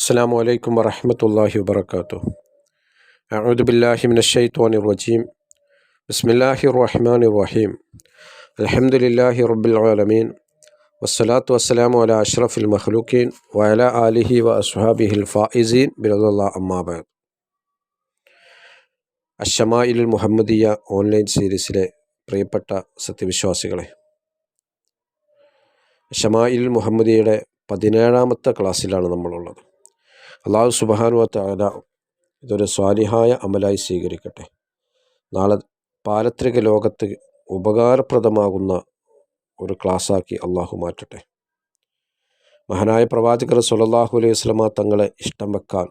അസ്സാം വലൈക്കും വറഹമത്തല്ലാഹി വബർക്കാത്തു അഹുദുബില്ലാഹി മിനഷൈത്തോൻ റജീം. ബിസ്മില്ലാഹി റഹ്മാൻ റഹീം. അലഹമുല്ലാഹി റബ്ബിൽ ആലമീൻ. വസ്സലാത്തു വസ്സലാമു അല അഷ്റഫുൽ മഹ്ലൂക്കീൻ വയല ആലിഹി വ അസ്ഹാബിഹിൽ ഫായിസീൻ ബിറദുല്ലാ അമ്മാബാദ് അഷമായിൽ മുഹമ്മദിയ ഓൺലൈൻ സീരീസിലെ പ്രിയപ്പെട്ട സത്യവിശ്വാസികളെ. ഷമായിൽ മുഹമ്മദിയുടെ പതിനേഴാമത്തെ ക്ലാസ്സിലാണ് നമ്മളുള്ളത്. അള്ളാഹു സുബാനുവ താല ഇതൊരു സ്വാലിഹായ അമലായി സ്വീകരിക്കട്ടെ. നാളെ പാരത്രിക ലോകത്ത് ഉപകാരപ്രദമാകുന്ന ഒരു ക്ലാസ്സാക്കി അള്ളാഹു മാറ്റട്ടെ. മഹാനായ പ്രവാചകർ സുലല്ലാഹു അലൈഹി വസ്ലമ തങ്ങളെ ഇഷ്ടം വെക്കാൻ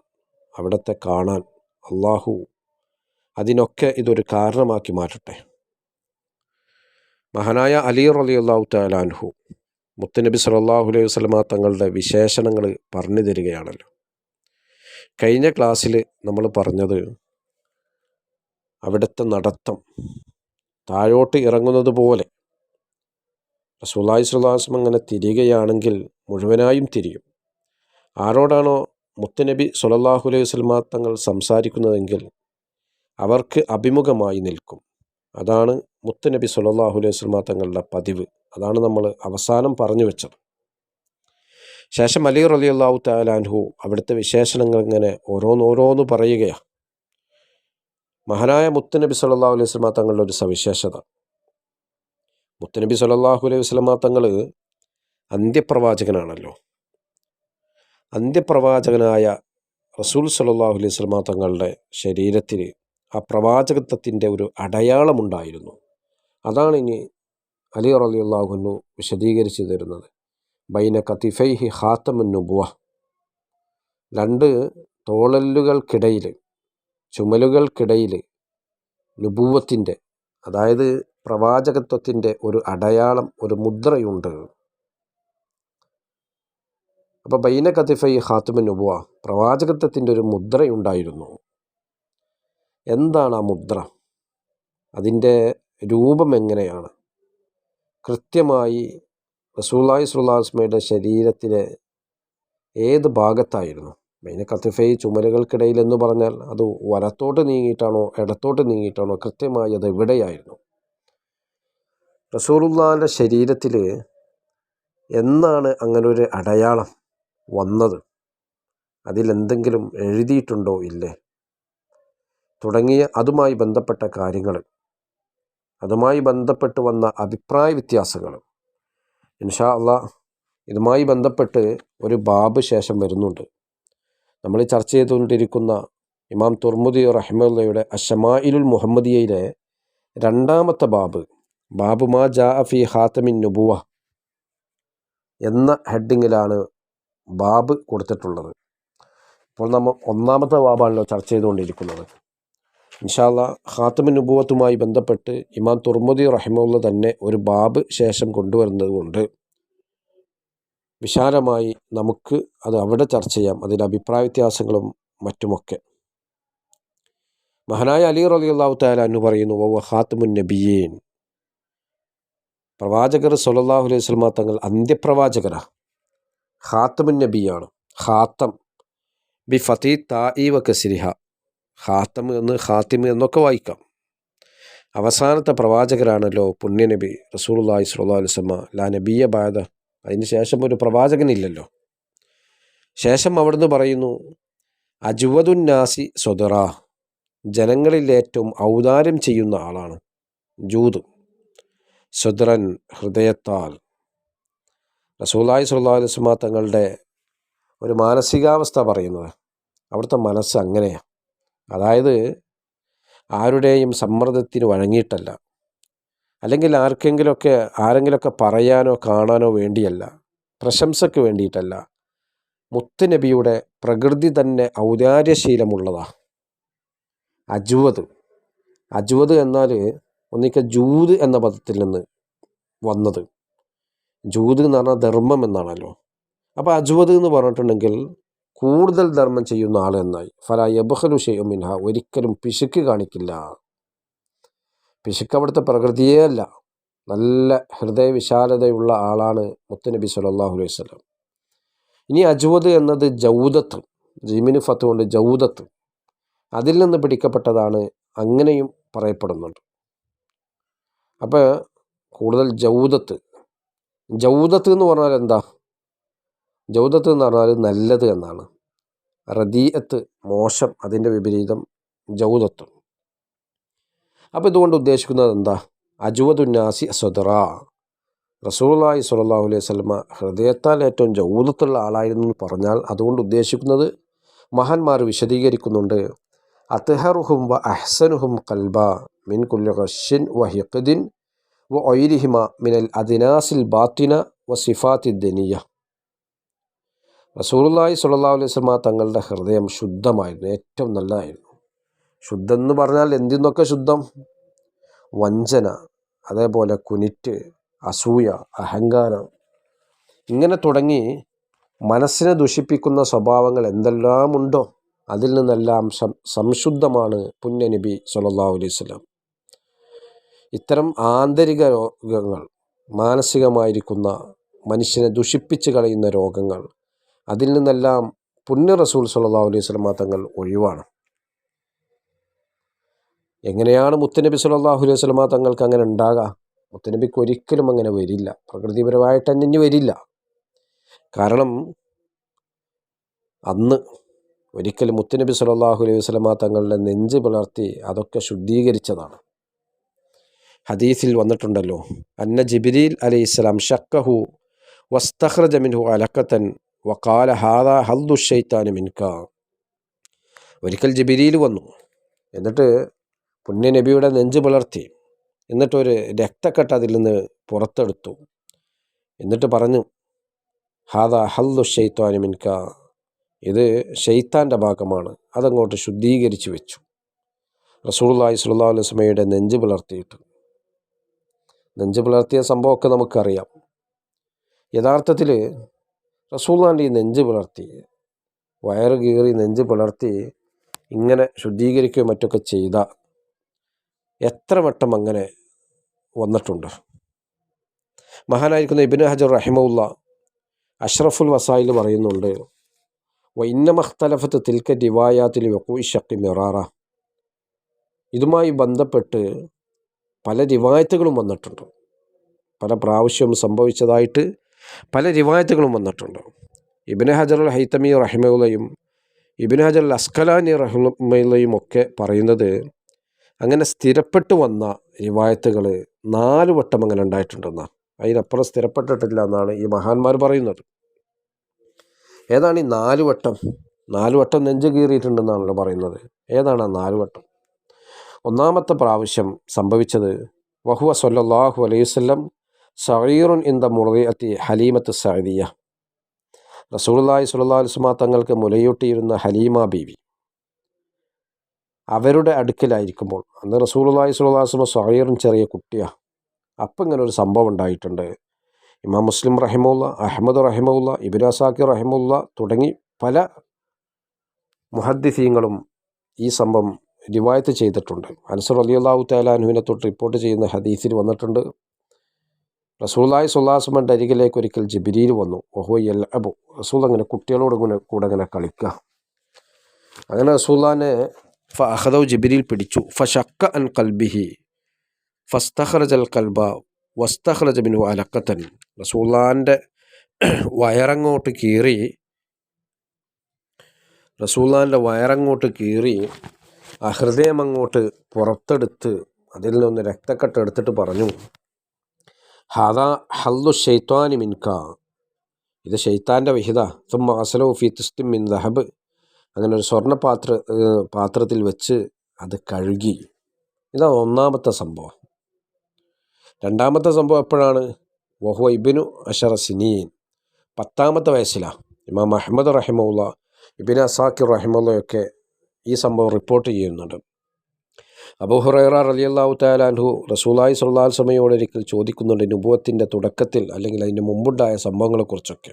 അവിടത്തെ കാണാൻ അള്ളാഹു അതിനൊക്കെ ഇതൊരു കാരണമാക്കി മാറ്റട്ടെ. മഹാനായ അലി റലി അള്ളാഹു താലാൻഹു മുത്തനബി സലാഹു അലൈഹി വസ്ലമ തങ്ങളുടെ വിശേഷണങ്ങൾ പറഞ്ഞു തരികയാണല്ലോ. കഴിഞ്ഞ ക്ലാസ്സിൽ നമ്മൾ പറഞ്ഞത് അവിടുത്തെ നടത്തം താഴോട്ട് ഇറങ്ങുന്നത് പോലെ സുലായി സുലാസം അങ്ങനെ തിരികെയാണെങ്കിൽ മുഴുവനായും തിരിയും. ആരോടാണോ മുത്തുനബി സുലല്ലാഹു അലൈഹി വസ്ലമ തങ്ങൾ സംസാരിക്കുന്നതെങ്കിൽ അവർക്ക് അഭിമുഖമായി നിൽക്കും. അതാണ് മുത്തുനബി സുലല്ലാഹു അലൈഹി വസ്ലമ തങ്ങളുടെ പതിവ്. അതാണ് നമ്മൾ അവസാനം പറഞ്ഞു വെച്ചത്. ശേഷം അലി റലി അള്ളാഹു താലാൻഹു അവിടുത്തെ വിശേഷണങ്ങൾ ഇങ്ങനെ ഓരോന്നോരോന്ന് പറയുകയാണ് മഹാനായ മുത്തുനബി സല്ലാഹു അലൈഹി വസ്ലമ തങ്ങളുടെ ഒരു സവിശേഷത. മുത്തുനബി സല്ലാഹു അലൈഹി വസ്ലമ തങ്ങൾ അന്ത്യപ്രവാചകനാണല്ലോ. അന്ത്യപ്രവാചകനായ റസൂൽ സല്ലാഹു അലൈഹി വസ്ലമ തങ്ങളുടെ ശരീരത്തിൽ ആ പ്രവാചകത്വത്തിന്റെ ഒരു അടയാളമുണ്ടായിരുന്നു അതാണ് ഇനി അലി റലി അള്ളാഹുനു വിശദീകരിച്ചു തരുന്നത്. ബൈന കത്തിഫൈഹി ഹാത്തമുന്നുബുവ രണ്ട് തോളല്ലുകൾക്കിടയിൽ ചുമലുകൾക്കിടയിൽ നുബൂവത്തിന്റെ അതായത് പ്രവാചകത്വത്തിന്റെ ഒരു അടയാളം ഒരു മുദ്രയുണ്ട്. അപ്പോൾ ബൈന കത്തിഫൈ ഹാത്തുമൻ നുബുവ പ്രവാചകത്വത്തിന്റെ ഒരു മുദ്രയുണ്ടായിരുന്നു. എന്താണ് ആ മുദ്ര? അതിന്റെ രൂപം എങ്ങനെയാണ്? കൃത്യമായി റസൂല്ലായി സുല്ലാസ്മയുടെ ശരീരത്തിലെ ഏത് ഭാഗത്തായിരുന്നു? മെയിൻ കത്തിഫൈ ചുമലുകൾക്കിടയിൽ എന്ന് പറഞ്ഞാൽ അത് വലത്തോട്ട് നീങ്ങിയിട്ടാണോ ഇടത്തോട്ട് നീങ്ങിയിട്ടാണോ കൃത്യമായി അത് എവിടെയായിരുന്നു? റസൂറുല്ലാന്റെ ശരീരത്തിൽ എന്നാണ് അങ്ങനൊരു അടയാളം വന്നത്? അതിലെന്തെങ്കിലും എഴുതിയിട്ടുണ്ടോ ഇല്ലേ? തുടങ്ങിയ അതുമായി ബന്ധപ്പെട്ട കാര്യങ്ങൾ അതുമായി ബന്ധപ്പെട്ട് വന്ന അഭിപ്രായ വ്യത്യാസങ്ങൾ. ഇൻഷാ അള്ളാ ഇതുമായി ബന്ധപ്പെട്ട് ഒരു ബാബ് ശേഷം വരുന്നുണ്ട്. നമ്മൾ ചർച്ച ചെയ്തുകൊണ്ടിരിക്കുന്ന ഇമാം തുർമുദി റഹ്മുല്ലയുടെ അഷമായിലുൽ മുഹമ്മദിയയിലെ രണ്ടാമത്തെ ബാബ് ബാബു മാ ജാ ഫി ഹാത്തമിൻ നുബുവ എന്ന ഹെഡിങ്ങിലാണ് ബാബ് കൊടുത്തിട്ടുള്ളത്. ഇപ്പോൾ നമ്മൾ ഒന്നാമത്തെ ബാബാണല്ലോ ചർച്ച ചെയ്തുകൊണ്ടിരിക്കുന്നത്. ഇൻഷാല്ല ഹാത്തമിൻ നുബുവത്തുമായി ബന്ധപ്പെട്ട് ഇമാം തുർമുദി റഹിമുള്ള തന്നെ ഒരു ബാബ് ശേഷം കൊണ്ടുവരുന്നത് കൊണ്ട് വിശാലമായി നമുക്ക് അത് അവിടെ ചർച്ച ചെയ്യാം അതിന്റെ അഭിപ്രായ വ്യത്യാസങ്ങളും മറ്റുമൊക്കെ. മഹാനായ അലി റലി അള്ളാഹു താല എന്ന് പറയുന്നു ഓ ഖാത്തമുൻ നബിയേൻ. പ്രവാചകർ സൊല്ലാഹു അലൈഹി സ്വലമ തങ്ങൾ അന്ത്യപ്രവാചകരാ. ഖാത്തമുൻ നബിയാണ്. ഹാത്തം ബി ഫതീ താഇ വ കസിരിഹ. ഹാത്തം എന്ന് ഹാത്തിം എന്നൊക്കെ വായിക്കാം. അവസാനത്തെ പ്രവാചകരാണല്ലോ പുണ്യനബി റസൂലുള്ളാഹി സ്വല്ലല്ലാഹു അലൈഹി വസല്ലം ലാ നബിയ ബാദ. അതിന് ശേഷം ഒരു പ്രവാചകനില്ലല്ലോ. ശേഷം അവിടുന്ന് പറയുന്നു അജുവതുന്നാസി സ്വതറ ജനങ്ങളിൽ ഏറ്റവും ഔദാര്യം ചെയ്യുന്ന ആളാണ് ജൂത് സ്വതറൻ ഹൃദയത്താൽ. റസൂലായി സുല്ലാ തങ്ങളുടെ ഒരു മാനസികാവസ്ഥ പറയുന്നത്. അവിടുത്തെ മനസ്സ് അങ്ങനെയാണ് അതായത് ആരുടെയും സമ്മർദ്ദത്തിന് വഴങ്ങിയിട്ടല്ല. അല്ലെങ്കിൽ ആർക്കെങ്കിലുമൊക്കെ ആരെങ്കിലുമൊക്കെ പറയാനോ കാണാനോ വേണ്ടിയല്ല. പ്രശംസയ്ക്ക് വേണ്ടിയിട്ടല്ല. മുത്തുനബിയുടെ പ്രകൃതി തന്നെ ഔദാര്യശീലമുള്ളതാ. അജുവത് അജുവത് എന്നാൽ ഒന്നിക്ക ജൂത് എന്ന പദത്തിൽ നിന്ന് വന്നത്. ജൂത് എന്ന് പറഞ്ഞാൽ ധർമ്മം എന്നാണല്ലോ. അപ്പോൾ അജുവത് എന്ന് പറഞ്ഞിട്ടുണ്ടെങ്കിൽ കൂടുതൽ ധർമ്മം ചെയ്യുന്ന ആൾ എന്നായി. ഫല യബഹലു ഷെയ്യും മിൻഹ. ഒരിക്കലും പിശുക്ക് കാണിക്കില്ല. പിശുക്ക് അവിടുത്തെ പ്രകൃതിയേ അല്ല. നല്ല ഹൃദയവിശാലതയുള്ള ആളാണ് മുത്തനബി സല്ലാഹു അലൈഹി സ്വലം ഇനി അജൂദ് എന്നത് ജൗദത്ത്. ജിമിന് ഫത്ത് കൊണ്ട് ജൗദത്ത്. അതിൽ നിന്ന് പിടിക്കപ്പെട്ടതാണ് അങ്ങനെയും പറയപ്പെടുന്നുണ്ട്. അപ്പോൾ കൂടുതൽ ജൗദത്ത്. ജൗദത്ത് എന്ന് പറഞ്ഞാൽ എന്താ? ജൗദത്ത് എന്ന് പറഞ്ഞാൽ നല്ലത് എന്നാണ്. റദീയത്ത് മോശം അതിന്റെ വിപരീതം ജൗദത്ത്. അപ്പോൾ ഇതുകൊണ്ട് ഉദ്ദേശിക്കുന്നത് എന്താ? അജുവദുന്നാസി അസ്വദറ. റസൂലായി സുല്ലാഹു അലൈഹി സ്വലമ ഹൃദയത്താൽ ഏറ്റവും ജൗദത്തുള്ള ആളായിരുന്നു പറഞ്ഞാൽ അതുകൊണ്ട് ഉദ്ദേശിക്കുന്നത് മഹാന്മാർ വിശദീകരിക്കുന്നുണ്ട്. അത്ഹറുഹും വ അഹ്സനുഹും കൽബ മിൻ കുല്ലു വ ഹിഖദിൻ വ ഒയിരിഹിമ മിനൽ അദിനാസിൽ ബാത്തിന വ സിഫാത്തി ദനിയ. റസൂലുള്ളാഹി സുല്ലാ അലൈഹി വസല്ലമ തങ്ങളുടെ ഹൃദയം ശുദ്ധമായിരുന്നു ഏറ്റവും നല്ലതായിരുന്നു. ശുദ്ധം എന്ന് പറഞ്ഞാൽ എന്തിന്നൊക്കെ ശുദ്ധം? വഞ്ചന അതേപോലെ കുനിറ്റ് അസൂയ അഹങ്കാരം. ഇങ്ങനെ തുടങ്ങി മനസ്സിനെ ദുഷിപ്പിക്കുന്ന സ്വഭാവങ്ങൾ എന്തെല്ലാം ഉണ്ടോ? അതിൽ നിന്നെല്ലാം സംശുദ്ധമാണ് പുണ്യനബി സല്ലല്ലാഹു അലൈഹി വസല്ലം. ഇത്തരം ആന്തരിക രോഗങ്ങൾ മാനസികമായിരിക്കുന്ന മനുഷ്യനെ ദുഷിപ്പിച്ച് കളയുന്ന രോഗങ്ങൾ അതിൽ നിന്നെല്ലാം പുണ്യ റസൂൽ സല്ലാ അലൈഹി സ്വലമ തങ്ങൾ ഒഴിവാണ്. എങ്ങനെയാണ് മുത്തനബി സല്ലാഹു അലൈഹി സ്വലമ തങ്ങൾക്ക് അങ്ങനെ ഉണ്ടാകുക മുത്തനബിക്ക് ഒരിക്കലും അങ്ങനെ വരില്ല. പ്രകൃതിപരമായിട്ട് തന്നെ വരില്ല. കാരണം അന്ന് ഒരിക്കലും മുത്തനബി സല്ലാഹു അലൈഹി വസ്ലമ തങ്ങളുടെ നെഞ്ച് പുലർത്തി അതൊക്കെ ശുദ്ധീകരിച്ചതാണ്. ഹദീസിൽ വന്നിട്ടുണ്ടല്ലോ അന്ന ജിബിരിൽ അലൈഹി സ്വലാം ഷക്കഹു വസ്തഹ്റജമിൻഹു അലക്കത്തൻ വക്കാല ഹാദ ഹൽദുഷൈത്താന് മിൻക. ഒരിക്കൽ ജബിരിയിൽ വന്നു. എന്നിട്ട് പുണ്യ നബിയുടെ നെഞ്ച് പുലർത്തി. എന്നിട്ടൊരു രക്തക്കെട്ട് അതിൽ നിന്ന് പുറത്തെടുത്തു. എന്നിട്ട് പറഞ്ഞു ഹാദ ഹൽദു ഷെയ്ത്താന് മിൻക. ഇത് ഷെയ്ത്താന്റെ ഭാഗമാണ്. അതങ്ങോട്ട് ശുദ്ധീകരിച്ച് വെച്ചു. റസൂള്ളി സുല്ലാ അലുസ്മയുടെ നെഞ്ച് പുലർത്തിയിട്ട്. നെഞ്ച് പുലർത്തിയ സംഭവമൊക്കെ നമുക്കറിയാം. യഥാർത്ഥത്തിൽ റസൂള്ളാന്റെ ഈ നെഞ്ച് പിളർത്തി വയറ് കീറി നെഞ്ച് പിളർത്തി ഇങ്ങനെ ശുദ്ധീകരിക്കുകയും മറ്റൊക്കെ ചെയ്ത എത്ര വട്ടം അങ്ങനെ വന്നിട്ടുണ്ട്. മഹാനായിരിക്കുന്ന ഇബിന് ഹജർ റഹിമുള്ള അഷ്റഫുൽ വസായിൽ പറയുന്നുണ്ട് വൈന്നമഖ്തലഫത്ത് തിൽക്ക ദിവായാത്തിൽ ശക്തി മിറാറ. ഇതുമായി ബന്ധപ്പെട്ട് പല റിവായത്തുകളും വന്നിട്ടുണ്ട്. പല പ്രാവശ്യവും സംഭവിച്ചതായിട്ട് പല റിവായത്തുകളും വന്നിട്ടുണ്ട്. ഇബിന് ഹജർ അൽ ഹൈത്തമി റഹിമയുള്ളയും ഇബിന് ഹജർ അൽ അസ്കലാനി റഹിമയുള്ളയും ഒക്കെ പറയുന്നത് അങ്ങനെ സ്ഥിരപ്പെട്ടു വന്ന റിവായത്തുകൾ നാല് വട്ടം അങ്ങനെ ഉണ്ടായിട്ടുണ്ടെന്നാണ് അതിനപ്പുറം സ്ഥിരപ്പെട്ടിട്ടില്ല എന്നാണ് ഈ മഹാന്മാർ പറയുന്നത്. ഏതാണ് ഈ നാല് വട്ടം? നാല് വട്ടം നെഞ്ച് കീറിയിട്ടുണ്ടെന്നാണല്ലോ പറയുന്നത്. ഏതാണ് ആ നാല് വട്ടം? ഒന്നാമത്തെ പ്രാവശ്യം സംഭവിച്ചത് വഹുവ സൊല്ലാഹു അലൈഹി വല്ലം സഹീറുൻ ഇൻ ദ മുറിയത്തി ഹലീമത്ത് സഹദിയ അലൈഹി വസല്ലം തങ്ങൾക്ക് മുലയൂട്ടിയിരുന്ന ഹലീമ ബീവി. അവരുടെ അടുക്കലായിരിക്കുമ്പോൾ അന്ന് അലൈഹി വസല്ലം സഹീറുൻ ചെറിയ കുട്ടിയാണ് അപ്പം ഇങ്ങനെ ഒരു സംഭവം ഉണ്ടായിട്ടുണ്ട്. ഇമാം മുസ്ലിം റഹിമുള്ള അഹമ്മദ് റഹിമുള്ള ഇബിൻ റഹിമുള്ള തുടങ്ങി പല മുഹദ്ദിസീങ്ങളും ഈ സംഭവം റിവായത്ത് ചെയ്തിട്ടുണ്ട്. അൻസർ അലി അള്ളാഹു തലാനുവിനെ തൊട്ട് റിപ്പോർട്ട് ചെയ്യുന്ന ഹദീസിൽ വന്നിട്ടുണ്ട്. റസൂലായി സുല്ലാസ്മന്റെ അരികിലേക്ക് ഒരിക്കൽ ജിബിരിയിൽ വന്നു. ഓഹോ എൽ അബു റസൂൽ അങ്ങനെ കുട്ടികളോട് ഇങ്ങനെ കൂടെ അങ്ങനെ കളിക്കുക അങ്ങനെ റസൂല്ലാനെ ഫ അഹദവ് ജിബിരിയിൽ പിടിച്ചു. ഫ ഷക്ക അൻ കൽബിഹി. ഫസ്തഹ്റജൽ കൽബ. വസ്തഹ്റജ ബിനു അലക്കത്തൻ റസൂല്ലാന്റെ വയറങ്ങോട്ട് കീറി. റസൂല്ലാന്റെ വയറങ്ങോട്ട് കീറി. ആ ഹൃദയം അങ്ങോട്ട് പുറത്തെടുത്ത് അതിൽ നിന്ന് രക്തക്കെട്ട് എടുത്തിട്ട് പറഞ്ഞു. ഹാദാ ഹല്ലു ഷെയ്ത്താനി മിൻക. ഇത് ഷെയ്ത്താന്റെ വിഹിത. തുമ്മ അസലോ ഫി തുസ്തി മിൻ ദഹബ്. അങ്ങനെ ഒരു സ്വർണ പാത്ര പാത്രത്തിൽ വെച്ച് അത് കഴുകി. ഇതാണ് ഒന്നാമത്തെ സംഭവം. രണ്ടാമത്തെ സംഭവം എപ്പോഴാണ്? വഹു ഇബിനു അഷറ സിനീൻ. പത്താമത്തെ വയസ്സിലാണ് ഇമാം അഹമ്മദ് റഹിമുള്ള ഇബിൻ അസാക്കിർ റഹിമുള്ളയൊക്കെ ഈ സംഭവം റിപ്പോർട്ട് ചെയ്യുന്നുണ്ട്. അബൂഹുറൈറ റലിയല്ലാഹു താലാൻഹു റസൂലായി സുല്ലാൽ സമയോട് ഒരിക്കൽ ചോദിക്കുന്നുണ്ട് നുബുവത്തിന്റെ തുടക്കത്തിൽ അല്ലെങ്കിൽ അതിന്റെ മുമ്പുണ്ടായ സംഭവങ്ങളെക്കുറിച്ചൊക്കെ.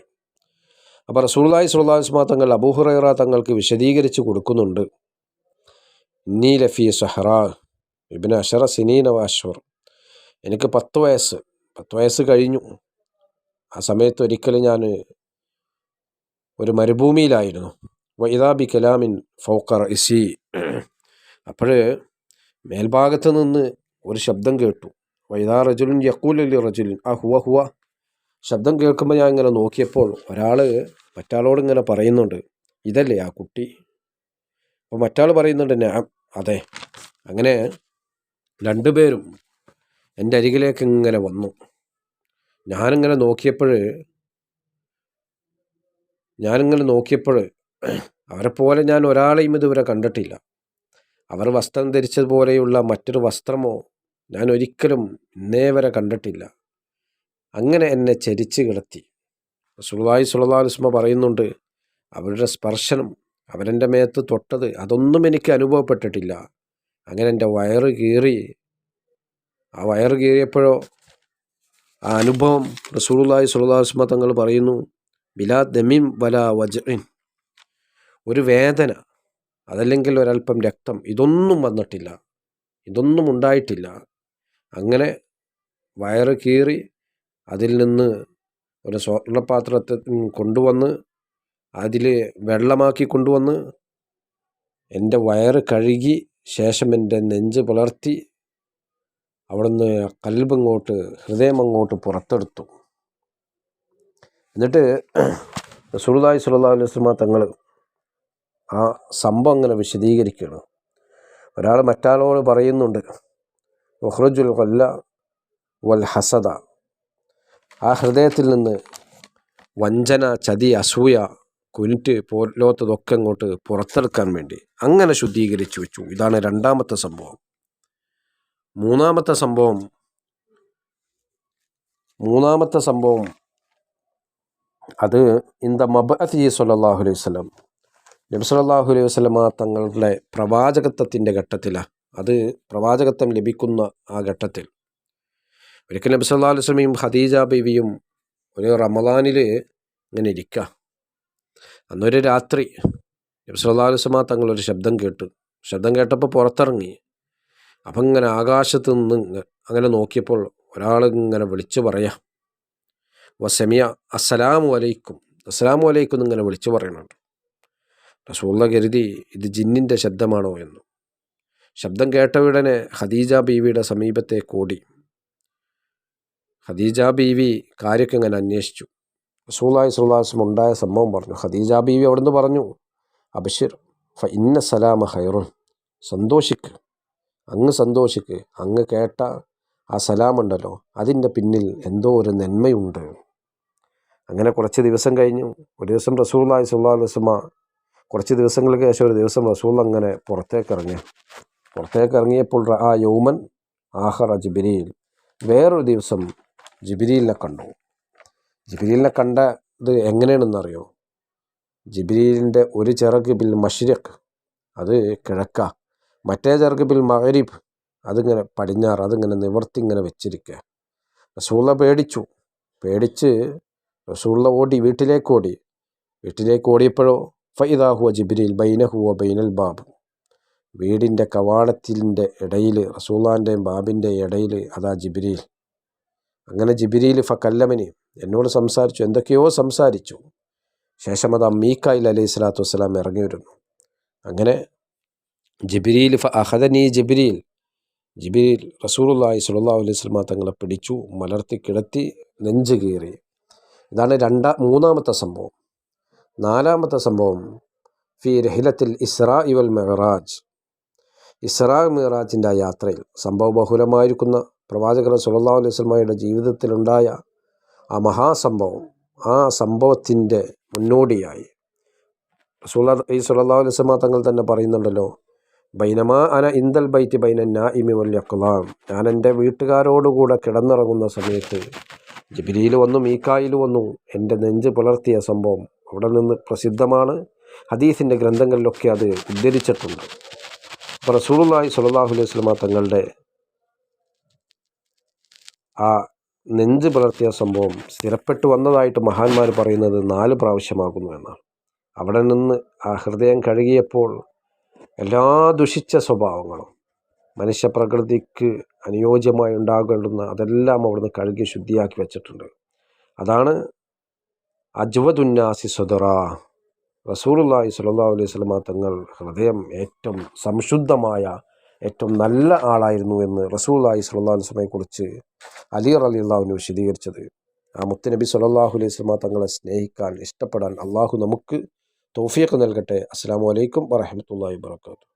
അപ്പോൾ റസൂലായി സുല്ലാസ്മ തങ്ങൾ അബൂഹുറൈറ തങ്ങൾക്ക് വിശദീകരിച്ച് കൊടുക്കുന്നുണ്ട്. നീ ലഫി സഹറ ഇബിൻ അഷറ സിനീന വാശ്വർ എനിക്ക് പത്ത് വയസ്സ്. പത്ത് വയസ്സ് കഴിഞ്ഞു. ആ സമയത്ത് ഒരിക്കലും ഞാൻ ഒരു മരുഭൂമിയിലായിരുന്നു. വൈദാബി കലാമിൻ ഫൗക്കർ ഇസി അപ്പോൾ മേൽഭാഗത്ത് നിന്ന് ഒരു ശബ്ദം കേട്ടു. വൈദാ റജുലിൻ യക്കൂലി റജുലിൻ. ആ ഹുവ ഹുവ. ശബ്ദം കേൾക്കുമ്പോൾ ഞാൻ ഇങ്ങനെ നോക്കിയപ്പോൾ ഒരാൾ മറ്റാളോട് ഇങ്ങനെ പറയുന്നുണ്ട്. ഇതല്ലേ ആ കുട്ടി? അപ്പോൾ മറ്റാൾ പറയുന്നുണ്ട് ഞാൻ അതെ. അങ്ങനെ രണ്ടുപേരും എന്റെ അരികിലേക്ക് ഇങ്ങനെ വന്നു. ഞാനിങ്ങനെ നോക്കിയപ്പോൾ ഞാനിങ്ങനെ നോക്കിയപ്പോൾ അവരെ പോലെ ഞാൻ ഒരാളെയും ഇതുവരെ കണ്ടിട്ടില്ല. അവർ വസ്ത്രം ധരിച്ചതുപോലെയുള്ള മറ്റൊരു വസ്ത്രമോ ഞാൻ ഒരിക്കലും ഇന്നേ വരെ കണ്ടിട്ടില്ല. അങ്ങനെ എന്നെ ചരിച്ച് കിടത്തി. സുൽവായി സുല്ലാസ്മ പറയുന്നുണ്ട് അവരുടെ സ്പർശനം അവരെന്റെ മേത്ത് തൊട്ടത് അതൊന്നും എനിക്ക് അനുഭവപ്പെട്ടിട്ടില്ല. അങ്ങനെ എന്റെ വയറ് കീറി ആ വയറ് കീറിയപ്പോഴോ ആ അനുഭവം റസൂലുള്ളാഹി സുല്ലാസ്മ തങ്ങൾ പറയുന്നു ബിലാ ദമിം വല വജ്റിൻ ഒരു വേദന അതല്ലെങ്കിൽ ഒരല്പം രക്തം ഇതൊന്നും വന്നിട്ടില്ല. ഇതൊന്നും ഉണ്ടായിട്ടില്ല. അങ്ങനെ വയറ് കീറി അതിൽ നിന്ന് ഒരു സ്വർണപാത്രത്തിൽ കൊണ്ടുവന്ന് അതിൽ വെള്ളമാക്കി കൊണ്ടുവന്ന് എന്റെ വയറ് കഴുകി ശേഷം എന്റെ നെഞ്ച് പുലർത്തി അവിടുന്ന് ഹൃദയം അങ്ങോട്ട് പുറത്തെടുത്തു. എന്നിട്ട് സുറുദായി സുല്ലാ അലൈഹി തങ്ങൾ ആ സംഭവം അങ്ങനെ വിശദീകരിക്കുകയാണ്. ഒരാൾ മറ്റാളോട് പറയുന്നുണ്ട് ഒഹ്റജുൽ കൊല്ല വൽ ഹസദ. ആ ഹൃദയത്തിൽ നിന്ന് വഞ്ചന ചതി അസൂയ കുനിറ്റ് പോലോത്തതൊക്കെ അങ്ങോട്ട് പുറത്തെടുക്കാൻ വേണ്ടി അങ്ങനെ ശുദ്ധീകരിച്ചു വെച്ചു. ഇതാണ് രണ്ടാമത്തെ സംഭവം. മൂന്നാമത്തെ സംഭവം മൂന്നാമത്തെ സംഭവം അത് ഇന്ത മബഅത്തി സല്ലാഹു അലൈഹി വസ്ലം നബി സല്ലാഹു അലൈഹി വസ്ലമ തങ്ങളുടെ പ്രവാചകത്വത്തിന്റെ ഘട്ടത്തിലാണ് അത് പ്രവാചകത്വം ലഭിക്കുന്ന ആ ഘട്ടത്തിൽ. ഒരിക്കൽ നബി അല്ലാ അലൈഹി വസ്ലമയും ഹദീജ ബീവിയും ഒരു റമദാനിൽ ഇങ്ങനെ ഇരിക്കുക അന്നൊരു രാത്രി നബി അല്ലാ വസ്ലമ തങ്ങളൊരു ശബ്ദം കേട്ടു. ശബ്ദം കേട്ടപ്പോൾ പുറത്തിറങ്ങി. അപ്പം ഇങ്ങനെ ആകാശത്ത് നിന്ന് അങ്ങനെ നോക്കിയപ്പോൾ ഒരാൾ ഇങ്ങനെ വിളിച്ചു പറയാം. വസമിയ അസ്സലാമു അലൈക്കും. അസ്സലാമു അലൈക്കും എന്നിങ്ങനെ വിളിച്ചു പറയുന്നുണ്ട്. റസൂള്ള കരുതി ഇത് ജിന്നിന്റെ ശബ്ദമാണോ എന്നു. ശബ്ദം കേട്ട ഉടനെ ഖദീജ ബീവിയുടെ സമീപത്തെ കൂടി. ഖദീജ ബീവി കാര്യമൊക്കെ ഇങ്ങനെ അന്വേഷിച്ചു. റസൂലായി സുല്ലാസ്ലം ഉണ്ടായ സംഭവം പറഞ്ഞു. ഖദീജ ബീവി അവിടുന്ന് പറഞ്ഞു അബഷിർ ഫ ഇന്ന സലാമ ഹൈറുൻ സന്തോഷിക്ക് അങ്ങ് സന്തോഷിക്ക് അങ്ങ് കേട്ട ആ സലാമുണ്ടല്ലോ അതിന്റെ പിന്നിൽ എന്തോ ഒരു നന്മയുണ്ട്. അങ്ങനെ കുറച്ച് ദിവസം കഴിഞ്ഞു. ഒരു ദിവസം റസൂള്ളി സുല്ലാ വസ്മ കുറച്ച് ദിവസങ്ങൾക്ക് ശേഷം ഒരു ദിവസം റസൂൾ അങ്ങനെ പുറത്തേക്ക് ഇറങ്ങി പുറത്തേക്ക് ഇറങ്ങിയപ്പോൾ ആ യൗമൻ ആഹറ ജിബിരിയിൽ വേറൊരു ദിവസം ജിബിരിയിലിനെ കണ്ടു. ജിബിരിയിലിനെ കണ്ടത് എങ്ങനെയാണെന്നറിയോ? ജിബിരിയിലിന്റെ ഒരു ചിറക്ക് ബിൽ മഷിരഖ് അത് കിഴക്ക. മറ്റേ ചിറക്ക് ബിൽ മഹരീബ് അതിങ്ങനെ പടിഞ്ഞാറ് അതിങ്ങനെ നിവർത്തി ഇങ്ങനെ വെച്ചിരിക്കുക റസൂള്ള പേടിച്ചു. പേടിച്ച് റസൂള്ള ഓടി വീട്ടിലേക്ക് ഓടി. വീട്ടിലേക്ക് ഓടിയപ്പോഴോ ഫൈദാഹുവ ജിബിരിൽ ബൈനഹുവ ബൈനൽ ബാബ്. വീടിന്റെ കവാടത്തിന്റെ ഇടയിൽ റസൂള്ളാന്റെയും ബാബിന്റെ ഇടയിൽ അതാ ജിബ്രീൽ. അങ്ങനെ ജിബിരിയിൽ ഫ കല്ലമനി എന്നോട് സംസാരിച്ചു എന്തൊക്കെയോ സംസാരിച്ചു. ശേഷം അത് അമ്മീക്കായിൽ അലൈഹി സ്വലാത്തു വസ്സലാം ഇറങ്ങി വരുന്നു. അങ്ങനെ ജിബിരിയിൽ ഫ അഹദനി ജിബിരിയിൽ ജിബിരിയിൽ റസൂലുല്ലാഹി സുല്ലാ അലൈഹി സ്വലമ തങ്ങളെ പിടിച്ചു മലർത്തി കിടത്തി നെഞ്ച് കീറി. ഇതാണ് രണ്ടാ മൂന്നാമത്തെ സംഭവം. നാലാമത്തെ സംഭവം ഫി രഹിലത്തിൽ ഇസ്രാ ഇവൽ മെഹറാജ്. ഇസ്രാ ആ യാത്രയിൽ സംഭവബഹുലമായിരിക്കുന്ന പ്രവാചകർ സുല്ലാ അലൈഹി സ്വലമയുടെ ജീവിതത്തിലുണ്ടായ ആ മഹാസംഭവം ആ സംഭവത്തിന്റെ മുന്നോടിയായി. ഈ സുല്ലാ അലൈഹി സ്വലമ തങ്ങൾ തന്നെ പറയുന്നുണ്ടല്ലോ ബൈനമാ അന ഇന്ദൽ ബൈറ്റ് ബൈന ഇമി വല്യക്കുലാം ഞാൻ എന്റെ വീട്ടുകാരോടുകൂടെ കിടന്നിറങ്ങുന്ന സമയത്ത് ജിബിലിയിൽ വന്നു മീക്കായിൽ വന്നു എന്റെ നെഞ്ച് പുലർത്തിയ സംഭവം അവിടെ നിന്ന് പ്രസിദ്ധമാണ്. ഹദീസിന്റെ ഗ്രന്ഥങ്ങളിലൊക്കെ അത് ഉദ്ധരിച്ചിട്ടുണ്ട്. അപ്പോൾ റസൂലുള്ളാഹി സുലല്ലാഹു അലൈഹി സ്വലമ തങ്ങളുടെ ആ നെഞ്ച് പുലർത്തിയ സംഭവം സ്ഥിരപ്പെട്ടു വന്നതായിട്ട് മഹാന്മാർ പറയുന്നത് നാല് പ്രാവശ്യമാകുന്നു എന്നാണ്. അവിടെ നിന്ന് ആ ഹൃദയം കഴുകിയപ്പോൾ എല്ലാ ദുഷിച്ച സ്വഭാവങ്ങളും മനുഷ്യപ്രകൃതിക്ക് അനുയോജ്യമായി ഉണ്ടാകേണ്ടുന്ന അതെല്ലാം അവിടുന്ന് കഴുകി ശുദ്ധിയാക്കി വെച്ചിട്ടുണ്ട്. അതാണ് അജ്വതുന്നാസി സുദറ. റസൂലുള്ളാഹി സ്വല്ലല്ലാഹു അലൈഹി വസല്ലമ തങ്ങൾ ഹൃദയം ഏറ്റവും സംശുദ്ധമായ ഏറ്റവും നല്ല ആളായിരുന്നു എന്ന് അലൈഹി വസല്ലമയെ കുറിച്ച് അലി റളിയല്ലാഹുവിന് വിശദീകരിച്ചത്. ആ മുത്തുനബി സ്വല്ലല്ലാഹു അലൈഹി വസല്ലമ തങ്ങളെ സ്നേഹിക്കാൻ ഇഷ്ടപ്പെടാൻ അള്ളാഹു നമുക്ക് തോഫിയൊക്കെ നൽകട്ടെ. അസ്സാം വലൈക്കും വറഹ്മത്തുള്ളാഹി വബറകാതുഹു.